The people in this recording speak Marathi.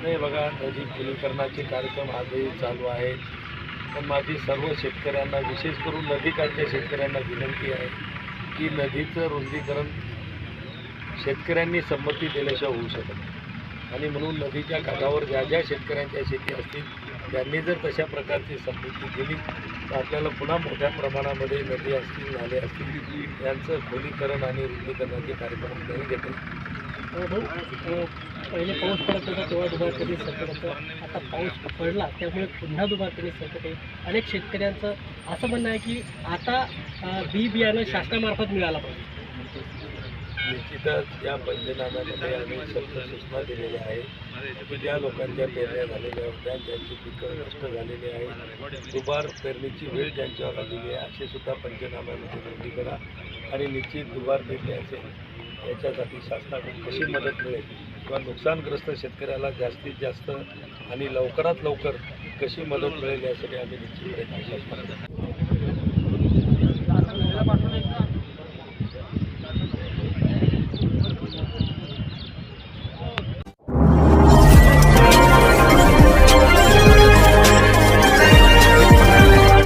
नाही बघा नदी खुलीकरणाचे कार्यक्रम आजही चालू आहेत. पण माझी सर्व शेतकऱ्यांना विशेष करून नदीकाठच्या शेतकऱ्यांना विनंती आहे की नदीचं रुंदीकरण शेतकऱ्यांनी संमती दिल्याशिवाय होऊ शकत नाही. आणि म्हणून नदीच्या काठावर ज्या ज्या शेतकऱ्यांच्या शेती असतील त्यांनी जर तशा प्रकारची संमती दिली तर आपल्याला पुन्हा मोठ्या प्रमाणामध्ये नदी असतील नाले असतील यांचं खोलीकरण आणि रुंदीकरणाचे कार्यक्रम आपल्याला घेता भाऊ पहिले पाऊस पडत होता तेव्हा दुबार कधी होतं. आता पाऊस पडला त्यामुळे पुन्हा दुबार कधी संकट आहे अनेक शेतकऱ्यांचं असं म्हणणं आहे की आता बी बियाणं शासनामार्फत मिळालं पाहिजे. निश्चितच या पंचनाम्यामध्ये आम्ही शब्द सूचना दिलेल्या आहेत की ज्या लोकांच्या पेरण्या झालेल्या होत्या ज्यांची पिकं नष्ट झालेली आहेत दुबार पेरणीची वेळ ज्यांच्यावर आलेली आहे असे सुद्धा पंचनाम्यामध्ये नोंदी करा. आणि निश्चित दुबार पेरणी असेल याच्यासाठी शासनाकडून कशी मदत मिळेल किंवा नुकसानग्रस्त शेतकऱ्याला जास्तीत जास्त आणि लवकरात लवकर कशी मदत मिळेल यासाठी आम्ही निश्चित प्रयत्न